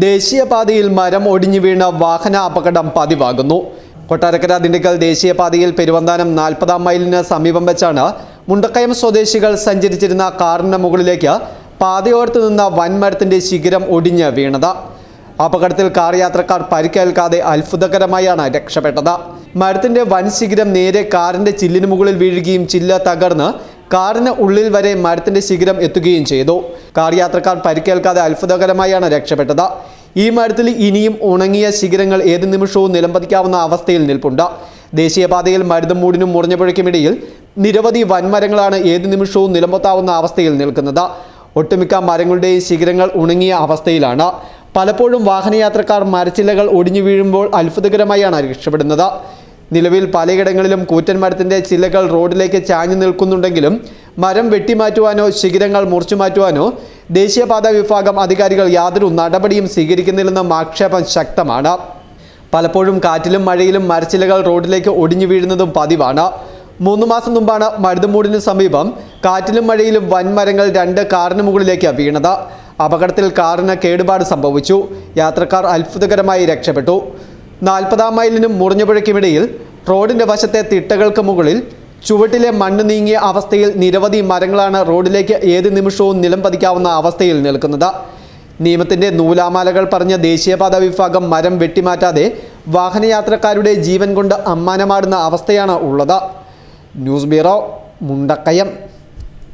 ദേശീയപാതയിൽ മരം ഒടിഞ്ഞു വീണ വാഹന അപകടം പതിവാകുന്നു. കൊട്ടാരക്കര ദിണ്ടിക്കൽ ദേശീയപാതയിൽ പെരുവന്താനം നാൽപ്പതാം മൈലിന് സമീപം വെച്ചാണ് മുണ്ടക്കയം സ്വദേശികൾ സഞ്ചരിച്ചിരുന്ന കാറിന് മുകളിലേക്ക് പാതയോർത്ത് നിന്ന വൻമരത്തിന്റെ ശിഖരം ഒടിഞ്ഞ് വീണത്. അപകടത്തിൽ കാർ യാത്രക്കാർ പരിക്കേൽക്കാതെ അത്ഭുതകരമായാണ് രക്ഷപ്പെട്ടത്. മരത്തിന്റെ വൻ ശിഖരം നേരെ കാറിന്റെ ചില്ലിന് മുകളിൽ വീഴുകയും ചില്ല തകർന്ന് കാറിന് ഉള്ളിൽ വരെ മരത്തിന്റെ ശിഖരം എത്തുകയും ചെയ്തു. കാർ യാത്രക്കാർ പരിക്കേൽക്കാതെ അത്ഭുതകരമായാണ് രക്ഷപ്പെട്ടത്. ഈ മരത്തിൽ ഇനിയും ഉണങ്ങിയ ശിഖരങ്ങൾ ഏത് നിമിഷവും നിലംപതിക്കാവുന്ന അവസ്ഥയിൽ നിൽപ്പുണ്ട്. ദേശീയപാതയിൽ മരുതും മൂടിനും മുറിഞ്ഞപ്പുഴയ്ക്കുമിടയിൽ നിരവധി വൻമരങ്ങളാണ് ഏത് നിമിഷവും നിലമ്പത്താവുന്ന അവസ്ഥയിൽ നിൽക്കുന്നത്. ഒട്ടുമിക്ക മരങ്ങളുടെയും ശിഖരങ്ങൾ ഉണങ്ങിയ അവസ്ഥയിലാണ്. പലപ്പോഴും വാഹനയാത്രക്കാർ മരച്ചില്ലകൾ ഒടിഞ്ഞു വീഴുമ്പോൾ അത്ഭുതകരമായാണ് രക്ഷപ്പെടുന്നത്. നിലവിൽ പലയിടങ്ങളിലും കൂറ്റൻ മരത്തിന്റെ ചില്ലകൾ റോഡിലേക്ക് ചാഞ്ഞു നിൽക്കുന്നുണ്ടെങ്കിലും മരം വെട്ടിമാറ്റുവാനോ ശിഖിരങ്ങൾ മുറിച്ചു മാറ്റുവാനോ ദേശീയപാത വിഭാഗം അധികാരികൾ യാതൊരു നടപടിയും സ്വീകരിക്കുന്നില്ലെന്നും ആക്ഷേപം ശക്തമാണ്. പലപ്പോഴും കാറ്റിലും മഴയിലും മരച്ചിലകൾ റോഡിലേക്ക് ഒടിഞ്ഞു വീഴുന്നതും പതിവാണ്. മൂന്ന് മാസം മുമ്പാണ് മരുതുമൂടിന് സമീപം കാറ്റിലും മഴയിലും വൻമരങ്ങൾ രണ്ട് കാറിന് മുകളിലേക്ക് വീണത്. അപകടത്തിൽ കാറിന് കേടുപാട് സംഭവിച്ചു. യാത്രക്കാർ അത്ഭുതകരമായി രക്ഷപ്പെട്ടു. നാൽപ്പതാം മൈലിനും മുറിഞ്ഞുപുഴയ്ക്കുമിടയിൽ റോഡിന്റെ വശത്തെ തിട്ടകൾക്ക് മുകളിൽ ചുവട്ടിലെ മണ്ണ് നീങ്ങിയ അവസ്ഥയിൽ നിരവധി മരങ്ങളാണ് റോഡിലേക്ക് ഏത് നിമിഷവും നിലം പതിക്കാവുന്ന അവസ്ഥയിൽ നിൽക്കുന്നത്. നിയമത്തിന്റെ നൂലാമാലകൾ പറഞ്ഞ ദേശീയപാത വിഭാഗം മരം വെട്ടിമാറ്റാതെ വാഹനയാത്രക്കാരുടെ ജീവൻ കൊണ്ട് അമ്മാനമാടുന്ന അവസ്ഥയാണ് ഉള്ളത്. News bureau Mundakayam.